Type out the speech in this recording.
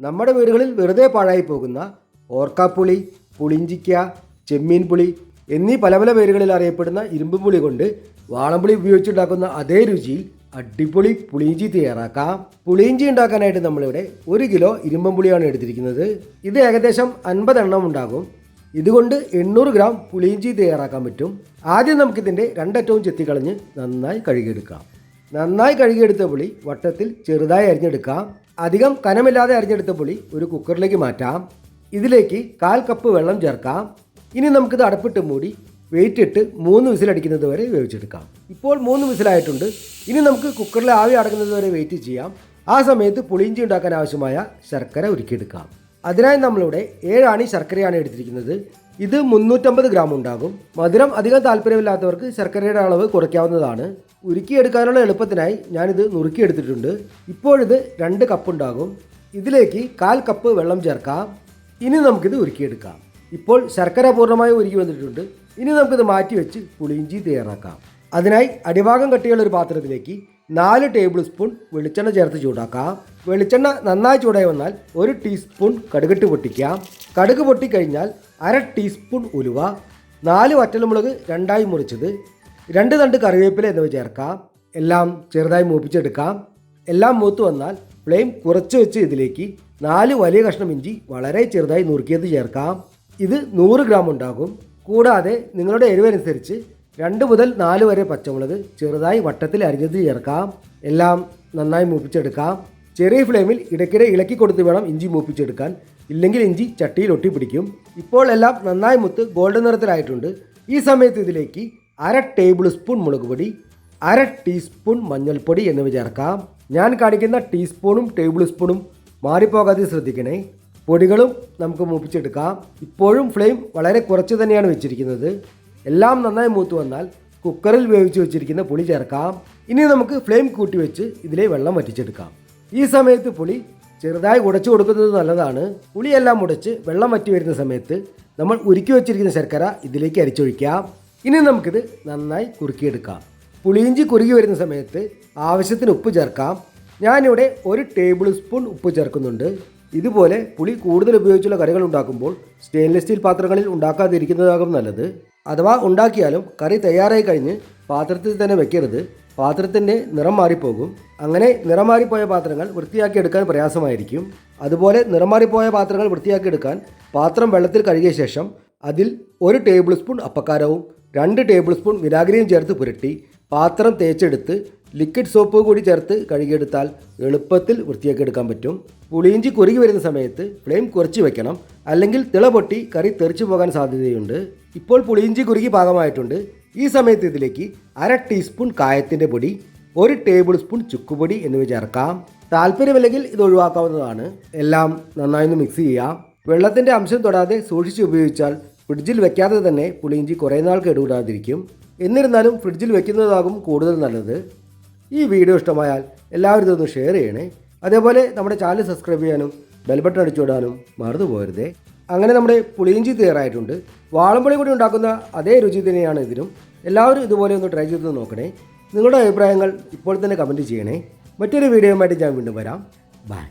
നമ്മുടെ വീടുകളിൽ വെറുതെ പാഴായി പോകുന്ന ഓർക്കാപ്പുളി പുളിഞ്ചിക്ക ചെമ്മീൻ പുളി എന്നീ പല പല പേരുകളിൽ അറിയപ്പെടുന്ന ഇരുമ്പ് പുളി കൊണ്ട് വാളംപുളി ഉപയോഗിച്ചുണ്ടാക്കുന്ന അതേ രുചിയിൽ അടിപൊളി പുളിയിഞ്ചി തയ്യാറാക്കാം. പുളിയിഞ്ചി ഉണ്ടാക്കാനായിട്ട് നമ്മളിവിടെ ഒരു കിലോ ഇരുമ്പം പുളിയാണ് എടുത്തിരിക്കുന്നത്. ഇത് ഏകദേശം അൻപതെണ്ണം ഉണ്ടാകും. ഇതുകൊണ്ട് എണ്ണൂറ് ഗ്രാം പുളിയിഞ്ചി തയ്യാറാക്കാൻ പറ്റും. ആദ്യം നമുക്കിതിന്റെ രണ്ടറ്റവും ചെത്തിക്കളഞ്ഞ് നന്നായി കഴുകിയെടുക്കാം. നന്നായി കഴുകിയെടുത്ത പുളി വട്ടത്തിൽ ചെറുതായി അരിഞ്ഞെടുക്കാം. അധികം കനമില്ലാതെ അരിഞ്ഞെടുത്ത പുളി ഒരു കുക്കറിലേക്ക് മാറ്റാം. ഇതിലേക്ക് കാൽ കപ്പ് വെള്ളം ചേർക്കാം. ഇനി നമുക്കിത് അടപ്പിട്ട് മൂടി വെയിറ്റ് ഇട്ട് മൂന്ന് വിസിലടിക്കുന്നത് വരെ വേവിച്ചെടുക്കാം. ഇപ്പോൾ മൂന്ന് വിസിലായിട്ടുണ്ട്. ഇനി നമുക്ക് കുക്കറിൽ ആവി അടങ്ങുന്നത് വരെ വെയിറ്റ് ചെയ്യാം. ആ സമയത്ത് പുളിയിഞ്ചി ഉണ്ടാക്കാൻ ആവശ്യമായ ശർക്കര ഉരുക്കിയെടുക്കാം. അതിനായി നമ്മളിവിടെ ഏഴാണി ശർക്കരയാണ് എടുത്തിരിക്കുന്നത്. ഇത് മുന്നൂറ്റമ്പത് ഗ്രാം ഉണ്ടാകും. മധുരം അധികം താല്പര്യമില്ലാത്തവർക്ക് ശർക്കരയുടെ അളവ് കുറയ്ക്കാവുന്നതാണ്. ഉരുക്കിയെടുക്കാനുള്ള എളുപ്പത്തിനായി ഞാനിത് നുറുക്കിയെടുത്തിട്ടുണ്ട്. ഇപ്പോഴിത് രണ്ട് കപ്പ് ഉണ്ടാകും. ഇതിലേക്ക് കാൽ കപ്പ് വെള്ളം ചേർക്കാം. ഇനി നമുക്കിത് ഉരുക്കിയെടുക്കാം. ഇപ്പോൾ ശർക്കര പൂർണമായി ഉരുക്കി വന്നിട്ടുണ്ട്. ഇനി നമുക്കിത് മാറ്റി വെച്ച് പുളിയിഞ്ചി തയ്യാറാക്കാം. അതിനായി അടിഭാഗം കട്ടിയുള്ള ഒരു പാത്രത്തിലേക്ക് നാല് ടേബിൾ സ്പൂൺ വെളിച്ചെണ്ണ ചേർത്ത് ചൂടാക്കാം. വെളിച്ചെണ്ണ നന്നായി ചൂടായി വന്നാൽ ഒരു ടീസ്പൂൺ കടുകിട്ട് പൊട്ടിക്കാം. കടുക് പൊട്ടിക്കഴിഞ്ഞാൽ അര ടീസ്പൂൺ ഉലുവ നാല് വറ്റൽമുളക് രണ്ടായി മുറിച്ചത് രണ്ട് തണ്ട് കറിവേപ്പില എന്നിവ ചേർക്കാം. എല്ലാം ചെറുതായി മൂപ്പിച്ചെടുക്കാം. എല്ലാം മൂത്ത് വന്നാൽ ഫ്ലെയിം കുറച്ച് വെച്ച് ഇതിലേക്ക് നാല് വലിയ കഷ്ണം ഇഞ്ചി വളരെ ചെറുതായി നുറുക്കിയത് ചേർക്കാം. ഇത് നൂറ് ഗ്രാം ഉണ്ടാകും. കൂടാതെ നിങ്ങളുടെ എരിവനുസരിച്ച് രണ്ട് മുതൽ നാല് വരെ പച്ചമുളക് ചെറുതായി വട്ടത്തിൽ അരിഞ്ഞത് ചേർക്കാം. എല്ലാം നന്നായി മൂപ്പിച്ചെടുക്കാം. ചെറിയ ഫ്ലെയിമിൽ ഇടയ്ക്കിടെ ഇളക്കി കൊടുത്ത് വേണം ഇഞ്ചി മൂപ്പിച്ചെടുക്കാൻ. ഇല്ലെങ്കിൽ ഇഞ്ചി ചട്ടിയിൽ ഒട്ടിപ്പിടിക്കും. ഇപ്പോൾ എല്ലാം നന്നായി മുത്ത് ഗോൾഡൻ നിറത്തിലായിട്ടുണ്ട്. ഈ സമയത്ത് ഇതിലേക്ക് അര ടേബിൾ സ്പൂൺ മുളക് പൊടി അര ടീസ്പൂൺ മഞ്ഞൾപ്പൊടി എന്നിവ ചേർക്കാം. ഞാൻ കാണിക്കുന്ന ടീസ്പൂണും ടേബിൾ സ്പൂണും മാറിപ്പോകാതെ ശ്രദ്ധിക്കണേ. പൊടികളും നമുക്ക് മൂപ്പിച്ചെടുക്കാം. ഇപ്പോഴും ഫ്ലെയിം വളരെ കുറച്ച് തന്നെയാണ് വെച്ചിരിക്കുന്നത്. എല്ലാം നന്നായി മൂത്ത് വന്നാൽ കുക്കറിൽ വേവിച്ച് വെച്ചിരിക്കുന്ന പുളി ചേർക്കാം. ഇനി നമുക്ക് ഫ്ലെയിം കൂട്ടി വെച്ച് ഇതിലെ വെള്ളം വറ്റിച്ചെടുക്കാം. ഈ സമയത്ത് പുളി ചെറുതായി ഉടച്ചു കൊടുക്കുന്നത് നല്ലതാണ്. പുളിയെല്ലാം ഉടച്ച് വെള്ളം വറ്റി വരുന്ന സമയത്ത് നമ്മൾ ഉരുക്കി വെച്ചിരിക്കുന്ന ശർക്കര ഇതിലേക്ക് അരിച്ചൊഴിക്കാം. ഇനി നമുക്കിത് നന്നായി കുറുക്കിയെടുക്കാം. പുളിയിഞ്ചി കുറുകി വരുന്ന സമയത്ത് ആവശ്യത്തിന് ഉപ്പ് ചേർക്കാം. ഞാനിവിടെ ഒരു ടേബിൾ സ്പൂൺ ഉപ്പ് ചേർക്കുന്നുണ്ട്. ഇതുപോലെ പുളി കൂടുതൽ ഉപയോഗിച്ചുള്ള കറികൾ ഉണ്ടാക്കുമ്പോൾ സ്റ്റെയിൻലെസ് സ്റ്റീൽ പാത്രങ്ങളിൽ ഉണ്ടാക്കാതിരിക്കുന്നതാകും നല്ലത്. അഥവാ ഉണ്ടാക്കിയാലും കറി തയ്യാറായി കഴിഞ്ഞ് പാത്രത്തിൽ തന്നെ വെക്കരുത്. പാത്രത്തിന്റെ നിറം മാറിപ്പോകും. അങ്ങനെ നിറം മാറിപ്പോയ പാത്രങ്ങൾ വൃത്തിയാക്കി എടുക്കാൻ പ്രയാസമായിരിക്കും. അതുപോലെ നിറം മാറിപ്പോയ പാത്രങ്ങൾ വൃത്തിയാക്കി എടുക്കാൻ പാത്രം വെള്ളത്തിൽ കഴുകിയ ശേഷം അതിൽ ഒരു ടേബിൾ സ്പൂൺ അപ്പക്കാരവും രണ്ട് ടേബിൾ സ്പൂൺ വിനാഗിരിയും ചേർത്ത് പുരട്ടി പാത്രം തേച്ചെടുത്ത് ലിക്വിഡ് സോപ്പ് കൂടി ചേർത്ത് കഴുകിയെടുത്താൽ എളുപ്പത്തിൽ വൃത്തിയാക്കി എടുക്കാൻ പറ്റും. പുളിയിഞ്ചി കുറുകി വരുന്ന സമയത്ത് ഫ്ലെയിം കുറച്ച് വെക്കണം. അല്ലെങ്കിൽ തിള പൊട്ടി കറി തെറിച്ചു പോകാൻ സാധ്യതയുണ്ട്. ഇപ്പോൾ പുളിയിഞ്ചി കുറുകി പാകമായിട്ടുണ്ട്. ഈ സമയത്ത് ഇതിലേക്ക് അര ടീസ്പൂൺ കായത്തിന്റെ പൊടി ഒരു ടേബിൾ സ്പൂൺ ചുക്കുപൊടി എന്നിവ ചേർക്കാം. താല്പര്യമില്ലെങ്കിൽ ഇത് ഒഴിവാക്കാവുന്നതാണ്. എല്ലാം നന്നായി ഒന്ന് മിക്സ് ചെയ്യാം വെള്ളത്തിന്റെ അംശം തൊടാതെ സൂക്ഷിച്ച് ഉപയോഗിച്ചാൽ ഫ്രിഡ്ജിൽ വെക്കാതെ തന്നെ പുളിയിഞ്ചി കുറേ നാൾ കേടുകൂടാതിരിക്കും. എന്നിരുന്നാലും ഫ്രിഡ്ജിൽ വെക്കുന്നതാകും കൂടുതൽ നല്ലത്. ഈ വീഡിയോ ഇഷ്ടമായാൽ എല്ലാവരും ഇതൊന്ന് ഷെയർ ചെയ്യണേ. അതേപോലെ നമ്മുടെ ചാനൽ സബ്സ്ക്രൈബ് ചെയ്യാനും ബെൽ ബട്ടൺ അടിച്ചുവിടാനും മറന്നു പോകരുതേ. അങ്ങനെ നമ്മുടെ പുളിയിഞ്ചി തയ്യാറായിട്ടുണ്ട്. വാളംപുളി കൂടി ഉണ്ടാക്കുന്ന അതേ രുചി തന്നെയാണ് ഇതിനും എല്ലാവരും ഇതുപോലെ ഒന്ന് ട്രൈ ചെയ്ത് നോക്കണേ. നിങ്ങളുടെ അഭിപ്രായങ്ങൾ ഇപ്പോൾ തന്നെ കമന്റ് ചെയ്യണേ. മറ്റൊരു വീഡിയോയുമായിട്ട് ഞാൻ വീണ്ടും വരാം. ബൈ